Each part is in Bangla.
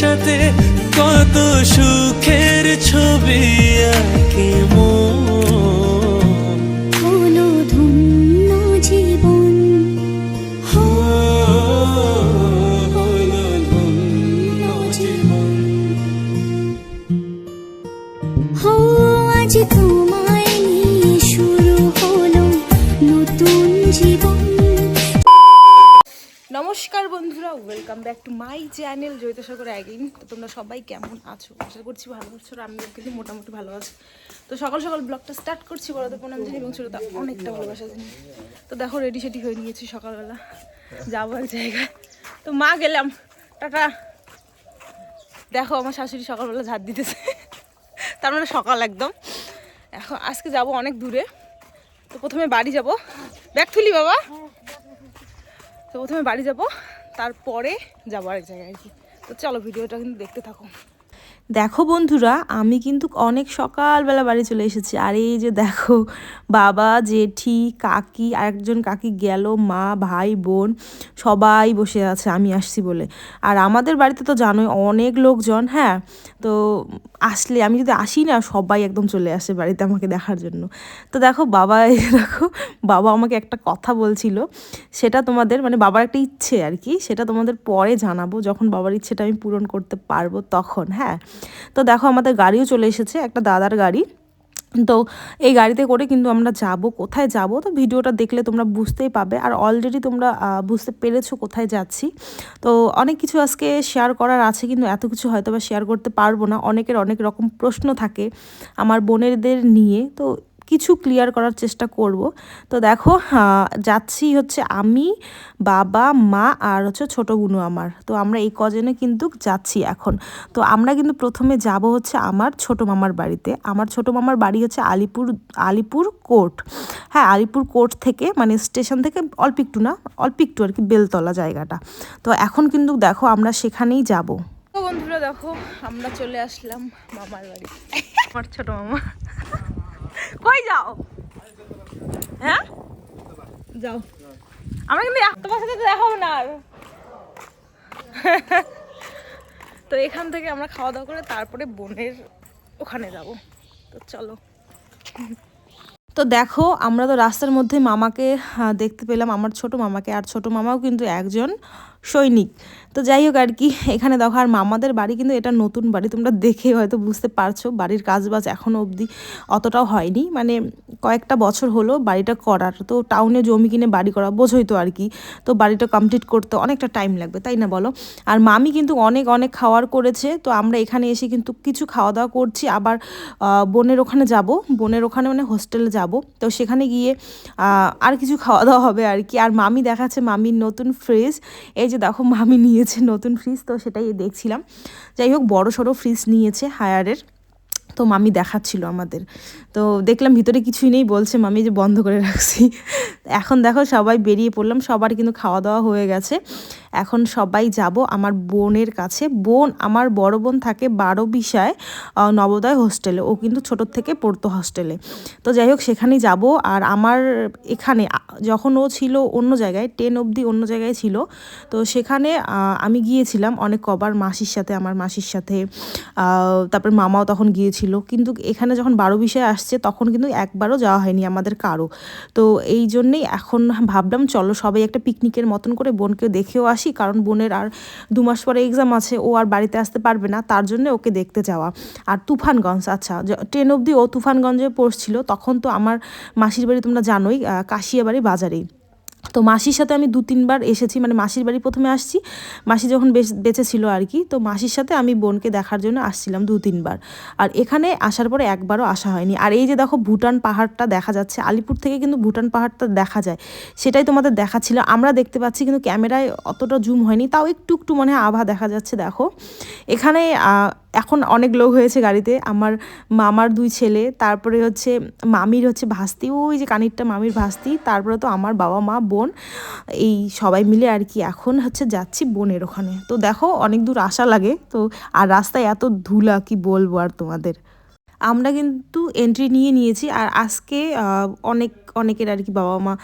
সাথে কত সুখের ছবি আঁকে ধন্য জীবন। জীবন। আজ তোমায় welcome back to my channel Joyita Sagar again তো তোমরা সবাই কেমন আছো? আশা করছি ভালো আছো আর আমিও কিন্তু মোটামুটি ভালো আছি। তো সকাল সকাল ব্লগটা স্টার্ট করছি বড়দের প্রণাম জানি এবং ছোটদা অনেকটা ভালোবাসা জানি তো দেখো রেডি সেডি হয়ে নিয়েছি সকালবেলা। যাব এক জায়গায়। তো মা গেলাম। টাটা। দেখো আমার শাশুড়ি সকালবেলা ঝাড় দিতেছে। তার মানে সকাল একদম। এখন আজকে যাব অনেক দূরে। তো প্রথমে বাড়ি যাব। ব্যাগ তুলি বাবা। তো প্রথমে বাড়ি যাব। তারপরে যাব আরেক জায়গায় আর কি। তো চলো ভিডিওটা কিন্তু দেখতে থাকো। দেখো বন্ধুরা, আমি কিন্তু অনেক সকালবেলা বাড়ি চলে এসেছি। আর এই যে দেখো, বাবা, জেঠি, কাকি, আরেকজন কাকি গেল, মা, ভাই, বোন, সবাই বসে আছে, আমি আসছি বলে। আর আমাদের বাড়িতে তো জানোই অনেক লোকজন হ্যাঁ? তো আসলে আমি যদি আসি না, সবাই একদম চলে আসে বাড়িতে আমাকে দেখার জন্য। তো দেখো, বাবা দেখো, বাবা আমাকে একটা কথা বলছিল। সেটা তোমাদের মানে বাবার একটা ইচ্ছে আর কি, সেটা তোমাদের পরে জানাব। যখন বাবার ইচ্ছেটা আমি পূরণ করতে পারব তখন হ্যাঁ? তো দেখো আমাদের গাড়িও চলে এসেছে, একটা দাদার গাড়ি। তো এই গাড়িতে করে কিন্তু আমরা যাব, কোথায় যাব? তো ভিডিওটা দেখলে তোমরা বুঝতেই পাবে। আর অলরেডি তোমরা বুঝতে পেরেছ কোথায় যাচ্ছি। তো অনেক কিছু আজকে শেয়ার করার আছে, কিন্তু এত কিছু হয়তো বা শেয়ার করতে পারব না। অনেকের অনেক রকম প্রশ্ন থাকে আমার বোনেরদের নিয়ে। তো কিছু ক্লিয়ার করার চেষ্টা করব। তো দেখো যাচ্ছি হচ্ছে আমি বাবা মা আর হচ্ছে ছোটো বুনু আমার। তো আমরা এই কজনে কিন্তু যাচ্ছি এখন। তো আমরা কিন্তু প্রথমে যাব হচ্ছে আমার ছোটো মামার বাড়িতে। আমার ছোটো মামার বাড়ি হচ্ছে আলিপুর আলিপুর কোর্ট। হ্যাঁ আলিপুর কোর্ট থেকে মানে স্টেশন থেকে অল্প একটু না অল্প একটু আর কি বেলতলা জায়গাটা। তো এখন কিন্তু দেখো আমরা সেখানেই যাব। বন্ধুরা দেখো আমরা চলে আসলাম মামার বাড়ি আমার ছোট মামা। কই যাও? হ্যাঁ? যাও। আমরা কিন্তু তোমার সাথে তো দেখাবো না আর। তো এখান থেকে আমরা খাওয়া দাওয়া করে তারপরে বোনের ওখানে যাব। তো চলো। তো দেখো আমরা তো রাস্তার মধ্যে মামাকে দেখতে পেলাম আমার ছোট মামাকে। আর ছোট মামাও কিন্তু একজন সৈনিক। তো যাই হোক আর কি, এখানে দেখো, আর মামাদের বাড়ি কিন্তু এটা নতুন বাড়ি, তোমরা দেখে হয়তো বুঝতে পারছ, বাড়ির কাজবাজ এখনও অবধি অতটাও হয়নি। মানে কয়েকটা বছর হলো বাড়িটা করার, তো টাউনে জমি কিনে বাড়ি করা, বোঝোই তো আর কি। তো বাড়িটা কমপ্লিট করতে অনেকটা টাইম লাগবে, তাই না বলো? আর মামি কিন্তু অনেক অনেক খাওয়ার করেছে, তো আমরা এখানে এসে কিন্তু কিছু খাওয়া দাওয়া করছি। আবার বোনের ওখানে যাব, বোনের ওখানে মানে হোস্টেলে যাব। তো সেখানে গিয়ে আর কিছু খাওয়া দাওয়া হবে আর কি। আর মামি দেখাচ্ছে মামির নতুন ফ্রিজ এই যে দেখো মামি নিয়েছে নতুন ফ্রিজ তো সেটাই দেখছিলাম। যাই হোক, বড় সড়ো ফ্রিজ নিয়েছে হায়ারের। তো মামি দেখাচ্ছিল আমাদের। তো দেখলাম ভিতরে কিছুই নেই, বলছে, মামি যে বন্ধ করে রাখছি। এখন দেখো সবাই বেরিয়ে পড়লাম, সবার কিন্তু খাওয়া দাওয়া হয়ে গেছে। এখন সবাই যাব আমার বোনের কাছে। বোন, আমার বড় বোন থাকে বারো বিশায় নবোদয় হোস্টেলে। ও কিন্তু ছোটোর থেকে পড়তো হোস্টেলে। তো যাই হোক সেখানে যাব। আর আমার এখানে যখন ও ছিল অন্য জায়গায় টেন অবধি অন্য জায়গায় ছিল, তো সেখানে আমি গিয়েছিলাম অনেক কবার মাসির সাথে, আমার মাসির সাথে। তারপর মামাও তখন গিয়েছিল। কিন্তু এখানে যখন বারো বিষয়ে আসছে, তখন কিন্তু একবারও যাওয়া হয়নি আমাদের কারও। তো এই জন্যেই এখন ভাবলাম, চলো সবাই একটা পিকনিকের মতন করে বোনকে দেখেও আসি। কারণ বোনের আর দু মাস পরে এক্সাম আছে, ও আর বাড়িতে আসতে পারবে না, তার জন্য ওকে দেখতে যাওয়া। আর তুফানগঞ্জ আচ্ছা টেন অবধি ও তুফানগঞ্জে পড়ছিল, তখন তো আমার মাসির বাড়ি তোমরা জানোই কাশিয়াবাড়ি বাজারেই। তো মাসির সাথে আমি দু, তিনবার এসেছি মানে মাসির বাড়ি প্রথমে আসছি। মাসি যখন বেঁচে ছিল আর কি, তো মাসির সাথে আমি বোনকে দেখার জন্য আসছিলাম দু, তিনবার। আর এখানে আসার পরে একবারও আসা হয়নি। আর এই যে দেখো ভুটান পাহাড়টা দেখা যাচ্ছে, আলিপুর থেকে কিন্তু ভুটান পাহাড়টা দেখা যায়। সেটাই তোমাদের দেখাচ্ছিল। আমরা দেখতে পাচ্ছি কিন্তু ক্যামেরায় অতটা জুম হয়নি, তাও একটু একটু মনে হয় আভা দেখা যাচ্ছে, দেখো। এখানে এখন অনেক লোক হয়েছে গাড়িতে। আমার মামার দুই ছেলে, তারপরে হচ্ছে মামির হচ্ছে ভাস্তি। ওই যে কানিরটা মামির ভাস্তি, তারপরে তো আমার বাবা, মা, বোন, এই সবাই মিলে আর কি এখন হচ্ছে যাচ্ছি বোনের ওখানে। তো দেখো, অনেক দূর আসা লাগে। তো আর রাস্তায় এত ধুলা, কি বলব আর তোমাদের? আমরা কিন্তু এন্ট্রি নিয়ে নিয়েছি। আর আজকে অনেক, অনেকের আর কি বাবা, মা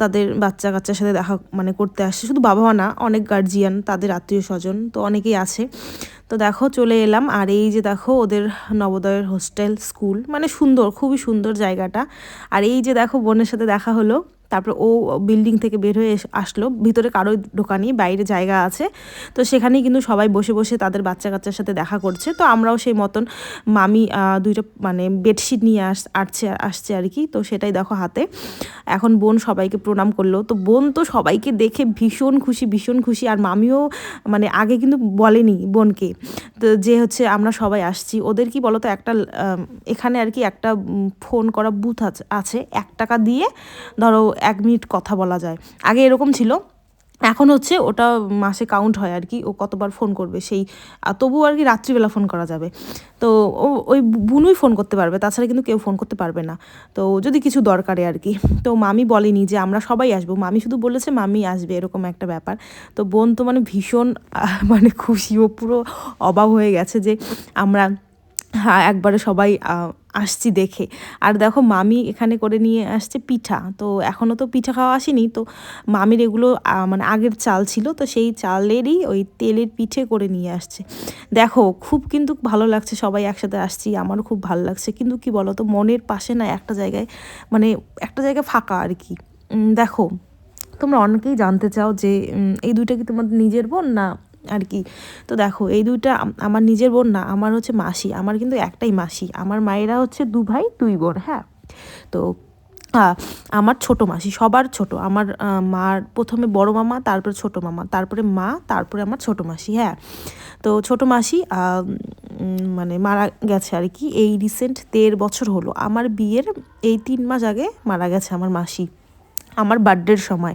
তাদের বাচ্চা কাচ্চার সাথে দেখা মানে করতে আসছে শুধু বাবা মা না, অনেক গার্জিয়ান তাদের আত্মীয় স্বজন তো অনেকেই আছে। তো দেখো চলে এলাম। আর এই যে দেখো ওদের নবোদয়ের হোস্টেল স্কুল মানে সুন্দর, খুবই সুন্দর জায়গাটা। আর এই যে দেখো বোনের সাথে দেখা হলো। তারপর ও বিল্ডিং থেকে বের হয়ে আসলো। ভিতরে কারোই ঢোকানি বাইরে জায়গা আছে। তো সেখানেই কিন্তু সবাই বসে বসে তাদের বাচ্চা কাচ্চার সাথে দেখা করছে। তো আমরাও সেই মতন মামি দুইটা মানে বেডশিট নিয়ে আস আসছে আসছে আর কি। তো সেটাই দেখো হাতে। এখন বোন সবাইকে প্রণাম করল। তো বোন তো সবাইকে দেখে ভীষণ খুশি ভীষণ খুশি। আর মামিও মানে আগে কিন্তু বলেনি বোনকে। তো যে হচ্ছে আমরা সবাই আসছি। ওদের কি বলতো, একটা এখানে আর কি একটা ফোন করা বুথ আছে আছে। এক টাকা দিয়ে ধরো এক মিনিট কথা বলা যায়। আগে এরকম ছিল, এখন হচ্ছে ওটা মাসে কাউন্ট হয় আর কি, ও কতবার ফোন করবে সেই তবুও আর কি রাত্রিবেলা ফোন করা যাবে। তো ও, ওই বুনুই ফোন করতে পারবে, তাছাড়া কিন্তু কেউ ফোন করতে পারবে না। তো যদি কিছু দরকারে আর কি। তো মামি বলেনি যে আমরা সবাই আসব। মামি শুধু বলেছে মামি আসবে, এরকম একটা ব্যাপার। তো বোন তো মানে ভীষণ মানে খুশি, ও পুরো অবাক হয়ে গেছে যে আমরা একবারে সবাই আসছি দেখে। আর দেখো, মামি এখানে করে নিয়ে আসছে পিঠা। তো এখনও তো পিঠা খাওয়া আসেনি। তো মামির এগুলো মানে আগের চাল ছিল। তো সেই চালেরই ওই তেলের পিঠে করে নিয়ে আসছে। দেখো, খুব কিন্তু ভালো লাগছে সবাই একসাথে আসছি। আমারও খুব ভালো লাগছে। কিন্তু কি বলো তো মনের পাশে না একটা জায়গায় মানে একটা জায়গায় ফাঁকা আর কি। দেখো, তোমরা অনেকেই জানতে চাও যে এই দুইটা কি তোমাদের নিজের বোন না আর কি। তো দেখো, এই দুইটা আমার নিজের বোন না, আমার হচ্ছে মাসি। আমার কিন্তু একটাই মাসি। আমার মায়েরা হচ্ছে দু ভাই দুই বোন হ্যাঁ? তো আমার ছোট মাসি, সবার ছোট। আমার মার প্রথমে বড় মামা, তারপরে ছোট মামা, তারপরে মা, তারপরে আমার ছোট মাসি হ্যাঁ? তো ছোট মাসি মানে মারা গেছে আর কি, এই রিসেন্ট দেড় বছর হলো। আমার বিয়ের এই তিন মাস আগে মারা গেছে আমার মাসি। আমার বার্থডের সময়।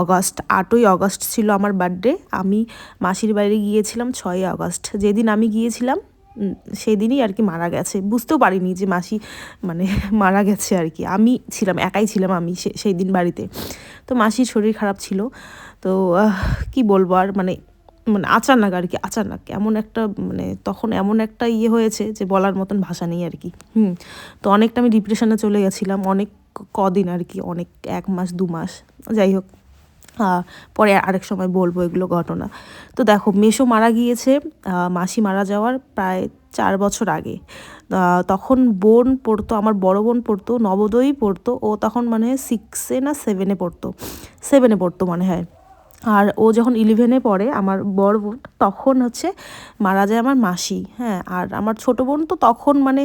অগস্ট আটই অগস্ট ছিল আমার বার্থডে আমি মাসির বাড়ি গিয়েছিলাম ছয়ই আগস্ট যেদিন আমি গিয়েছিলাম সেদিনই আর কি মারা গেছে। বুঝতেও পারিনি যে মাসি মানে মারা গেছে আর কি। আমি ছিলাম, একাই ছিলাম আমি সেই দিন বাড়িতে। তো মাসির শরীর খারাপ ছিল। তো কি বলব আর মানে মানে আচানক আর কি, আচানক এমন একটা মানে তখন এমন একটা ইয়ে হয়েছে যে বলার মতন ভাষা নেই আর কি। হুম, তো অনেকটা আমি ডিপ্রেশনে চলে গেছিলাম। অনেক কদিন আর কি, অনেক, এক মাস, দু মাস, যাই হোক পরে আরেক সময় বলব এগুলো ঘটনা। তো দেখো মেশো মারা গিয়েছে মাসি মারা যাওয়ার প্রায় চার বছর আগে। তখন বোন পড়তো, আমার বড় বোন পড়তো, নবোদয়ই পড়তো, ও তখন মানে সিক্সে না সেভেনে পড়তো সেভেনে পড়তো মনে হয়। আর ও যখন ইলেভেনে পড়ে, আমার বড় বোন তখন হচ্ছে মারা যায় আমার মাসি হ্যাঁ আর আমার ছোট বোন তো তখন মানে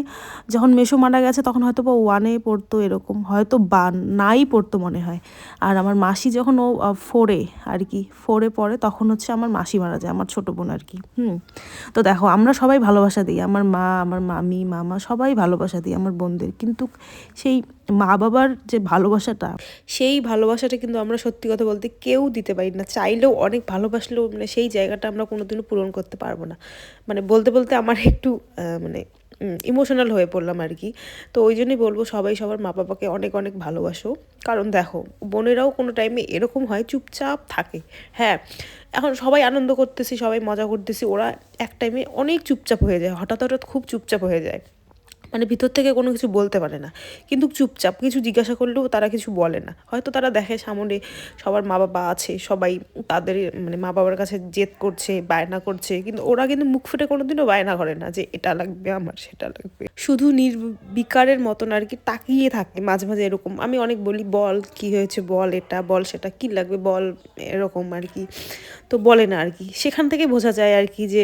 যখন মেশো মারা গেছে তখন হয়তো বা ওয়ানে পড়তো এরকম, হয়তো বা নাই পড়তো মনে হয়। আর আমার মাসি যখন ও ফোরে আর কি ফোরে পড়ে তখন হচ্ছে আমার মাসি মারা যায়, আমার ছোট বোন আর কি, হুম। তো দেখো আমরা সবাই ভালোবাসা দিই, আমার মা, আমার মামি, মামা সবাই ভালোবাসা দিই আমার বোনদের, কিন্তু সেই মা বাবার যে ভালোবাসাটা, সেই ভালোবাসাটা কিন্তু আমরা সত্যি কথা বলতে কেউ দিতে পারি না, চাইলেও অনেক ভালোবাসলেও মানে সেই জায়গাটা আমরা কোনোদিনও পূরণ করতে পারব না। মানে বলতে বলতে আমার একটু মানে ইমোশনাল হয়ে পড়লাম আর কি। তো ওই জন্যই বলব, সবাই সবার মা বাবাকে অনেক অনেক ভালোবাসো। কারণ দেখো, বোনেরাও কোনো টাইমে এরকম হয়, চুপচাপ থাকে। হ্যাঁ এখন সবাই আনন্দ করতেছি, সবাই মজা করতেছি, ওরা এক টাইমে অনেক চুপচাপ হয়ে যায়। হঠাৎ হঠাৎ খুব চুপচাপ হয়ে যায়। মানে ভিতর থেকে কোনো কিছু বলতে পারে না। কিন্তু চুপচাপ কিছু জিজ্ঞাসা করলেও তারা কিছু বলে না। হয়তো তারা দেখে সামনে সবার মা বাবা আছে, সবাই তাদের মানে মা বাবার কাছে জেদ করছে, বায়না করছে, কিন্তু ওরা কিন্তু মুখ ফুটে কোনোদিনও বায়না করে না যে এটা লাগবে আমার, সেটা লাগবে। শুধু নির্বিকারের মতন আর কি তাকিয়ে থাকে মাঝে মাঝে এরকম। আমি অনেক বলি, বল কি হয়েছে? বল এটা, বল সেটা, কি লাগবে? বল এরকম আর কি। তো বলে না আর কি। সেখান থেকে বোঝা যায় আর কি যে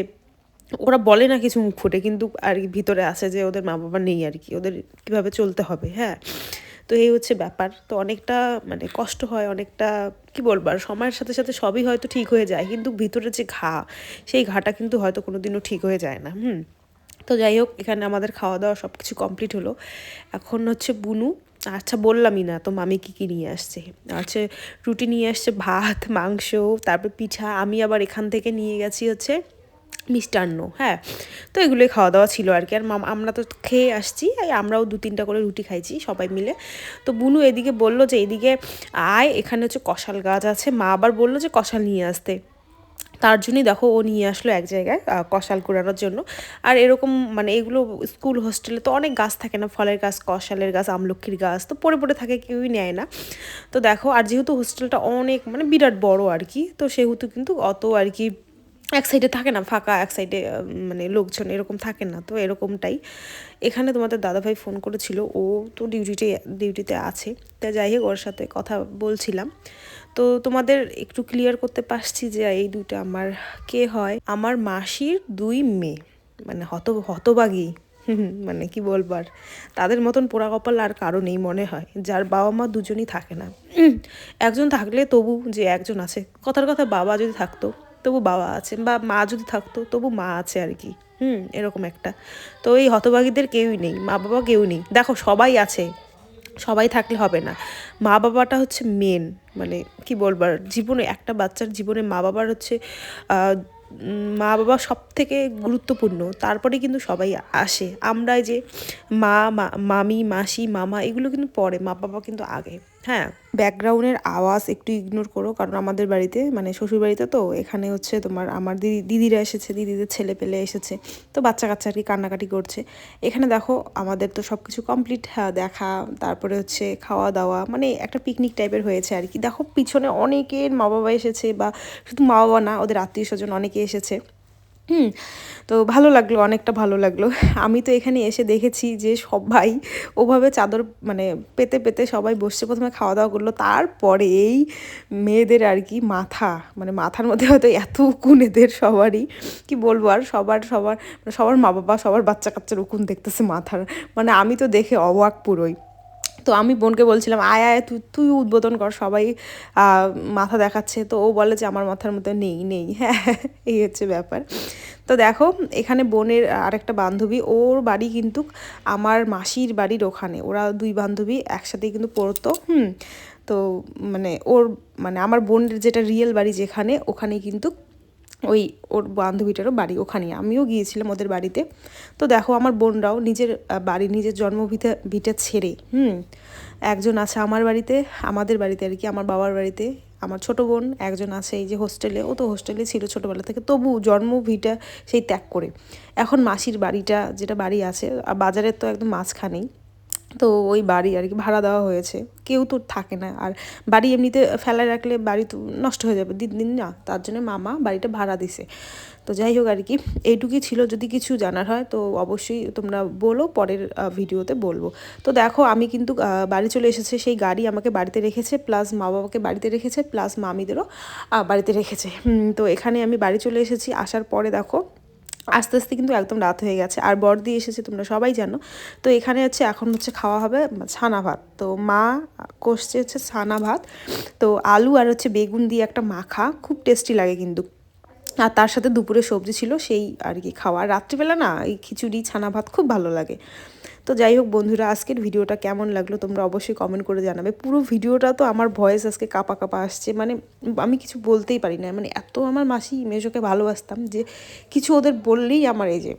ওরা বলে না কিছু মুখ ফুটে, কিন্তু আর ভিতরে আছে যে ওদের মা বাবা নেই আর কি, ওদের কীভাবে চলতে হবে হ্যাঁ। তো এই হচ্ছে ব্যাপার। তো অনেকটা মানে কষ্ট হয়, অনেকটা কি বলব, আর সময়ের সাথে সাথে সবই হয়তো ঠিক হয়ে যায়, কিন্তু ভিতরে যে ঘা, সেই ঘাটা কিন্তু হয়তো কোনো দিনও ঠিক হয়ে যায় না, হুম। তো যাই হোক, এখানে আমাদের খাওয়া দাওয়া সব কিছু কমপ্লিট হলো। এখন হচ্ছে বুনু আচ্ছা বললামই না, তো মামি কী কী নিয়ে আসছে? হচ্ছে রুটি নিয়ে আসছে, ভাত, মাংস, তারপর পিঠা, আমি আবার এখান থেকে নিয়ে গেছি হচ্ছে মিষ্টান্ন হ্যাঁ। তো এগুলোই খাওয়া দাওয়া ছিল আর কি। আর আমরা তো খেয়ে আসছি আমরাও দু তিনটা করে রুটি খাইছি সবাই মিলে। তো বুনু এদিকে বলল যে, এদিকে আয়, এখানে হচ্ছে কষাল গাছ আছে। মা আবার বলল যে কষাল নিয়ে আসতে। তার জন্যই দেখো, ও নিয়ে আসলো এক জায়গায় কষাল কুড়ানোর জন্য। আর এরকম মানে এগুলো স্কুল, হোস্টেলে তো অনেক গাছ থাকে না, ফলের গাছ কষালের গাছ, আমলক্ষীর গাছ, তো পড়ে পড়ে থাকে, কেউই নেয় না। তো দেখো, আর যেহেতু হোস্টেলটা অনেক মানে বিরাট বড় আর কি, তো সেহেতু কিন্তু অত আর কি এক সাইডে থাকে না ফাঁকা এক সাইডে মানে লোকজন এরকম থাকে না তো এরকমটাই। এখানে তোমাদের দাদাভাই ফোন করেছিল ও তো ডিউটিতে ডিউটিতে আছে। তা যাই হোক ওর সাথে কথা বলছিলাম। তো তোমাদের একটু ক্লিয়ার করতে পারছি যে এই দুইটা আমার কে হয়? আমার মাসির দুই মেয়ে মানে হত হতবাগী হুম, মানে কি বলবার তাদের মতন পোড়া কপাল আর কারও নেই মনে হয় যার বাবা মা দুজনই থাকে না। একজন থাকলে তবু যে একজন আছে কথার কথা বাবা যদি থাকতো তবু বাবা আছে বা মা যদি থাকতো, তবু মা আছে আর কি হুম, এরকম একটা। তো এই হতভাগীদের কেউই নেই মা বাবা কেউ নেই। দেখো, সবাই আছে, সবাই থাকলে হবে না। মা বাবাটা হচ্ছে মেন মানে কি বলবার জীবনে একটা বাচ্চার জীবনে মা বাবার হচ্ছে মা বাবা সব থেকে গুরুত্বপূর্ণ। তারপরে কিন্তু সবাই আসে। আমরা যে মা, মা- মামি, মাসি, মামা, এগুলো কিন্তু পরে মা বাবা কিন্তু আগে। হ্যাঁ। ব্যাকগ্রাউন্ডের আওয়াজ একটু ইগনোর করো, কারণ আমাদের বাড়িতে মানে শ্বশুর বাড়িতে তো, এখানে হচ্ছে তোমার আমার দিদি, দিদিরা এসেছে, দিদিদের ছেলে পেলে এসেছে, তো বাচ্চা কাচ্চা আর কি কান্নাকাটি করছে। এখানে দেখো, আমাদের তো সব কিছু কমপ্লিট দেখা, তারপরে হচ্ছে খাওয়া দাওয়া মানে একটা পিকনিক টাইপের হয়েছে আর কি। দেখো, পিছনে অনেকের মা বাবা এসেছে বা শুধু মা বাবা না, ওদের আত্মীয় স্বজন অনেকে এসেছে। হুম, তো ভালো লাগল, অনেকটা ভালো লাগল। আমি তো এখানে এসে দেখেছি যে সবাই ওভাবে চাদর মানে পেতে পেতে সবাই বসছে, প্রথমে খাওয়া দাওয়া করল, তারপরে এই মেয়েদের আর কি মাথা মানে মাথার মধ্যে হয়তো এত উকুন এদের সবারই, কি বলব আর সবার সবার মানে সবার মা বাবা সবার বাচ্চা কাচ্চার উকুন দেখতেছে মাথার। মানে আমি তো দেখে অবাক পুরোই। তো আমি বোনকে বলছিলাম, আয় আয়, তুই তুই উদ্বোধন কর, সবাই মাথা দেখাচ্ছে। তো ও বলে যে, আমার মাথার মধ্যে নেই নেই। হ্যাঁ এই হচ্ছে ব্যাপার। তো দেখো, এখানে বোনের আরেকটা বান্ধবী, ওর বাড়ি কিন্তু আমার মাসির বাড়ির ওখানে। ওরা দুই বান্ধবী একসাথেই কিন্তু পড়তো, হুম? তো মানে ওর মানে আমার বোনের যেটা রিয়েল বাড়ি যেখানে, ওখানে কিন্তু ওই ওর বান্ধবীটারও বাড়ি ওখানে আমিও গিয়েছিলাম ওদের বাড়িতে। তো দেখো, আমার বোনরাও নিজের বাড়ি নিজের জন্মভিটা ভিটা ছেড়ে, হুম? একজন আছে আমার বাড়িতে, আমাদের বাড়িতে আর কি, আমার বাবার বাড়িতে। আমার ছোট বোন, একজন আছে এই যে হোস্টেলে, ও তো হোস্টেলে ছিল ছোটোবেলা থেকে। তবু জন্ম ভিটা সেই ত্যাগ করে। এখন মাসির বাড়িটা, যেটা বাড়ি আছে বাজারের তো একদম মাঝখানেই। তো ওই বাড়ি আর কি, ভাড়া দেওয়া হয়েছে। কেউ তো থাকে না। আর বাড়ি এমনিতে ফেলায় রাখলে বাড়ি তো নষ্ট হয়ে যাবে দিন দিন না। তার জন্য মামা বাড়িটা ভাড়া দিছে। তো যাই হোক আর কি, এইটুকুই ছিল যদি কিছু জানার হয় তো অবশ্যই তোমরা বলো, পরের ভিডিওতে বলব। তো দেখো আমি কিন্তু বাড়ি চলে এসেছে, সেই গাড়ি আমাকে বাড়িতে রেখেছে, প্লাস মা বাবাকে বাড়িতে রেখেছে, প্লাস মামিদেরও বাড়িতে রেখেছে। তো এখানে আমি বাড়ি চলে এসেছি, আসার পরে দেখো আস্তে আস্তে কিন্তু একদম রাত হয়ে গেছে। আর বর্দি এসেছে, তোমরা সবাই জানো। তো এখানে হচ্ছে, এখন হচ্ছে খাওয়া হবে ছানা ভাত। তো মা কষছে হচ্ছে ছানা ভাত। তো আলু আর হচ্ছে বেগুন দিয়ে একটা মাখা, খুব টেস্টি লাগে কিন্তু। আর তার সাথে দুপুরে সবজি ছিল, সেই আর কি খাওয়া। রাত্রিবেলা না, এই খিচুড়ি, ছানা ভাত খুব ভালো লাগে। তো যাই হোক বন্ধুরা, আজকের ভিডিওটা কেমন লাগল তোমরা অবশ্যই কমেন্ট করে জানাবে। পুরো ভিডিওটা তো আমার ভয়েস আজকে কাপা কাপা আসছে। মানে আমি কিছু বলতেই পারি না। মানে এত আমার মাসি মেজোকে ভালোবাসতাম যে কিছু ওদের বললেই আমার এই যে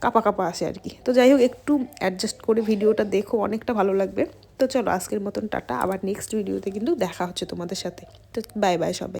কাপা কাপা আসে আর কি। তো যাই হোক, একটু অ্যাডজাস্ট করে ভিডিওটা দেখো, অনেকটা ভালো লাগবে। তো চলো আজকের মতন টাটা। আবার নেক্সট ভিডিওতে কিন্তু দেখা হচ্ছে তোমাদের সাথে। তো বাই বাই সবাই।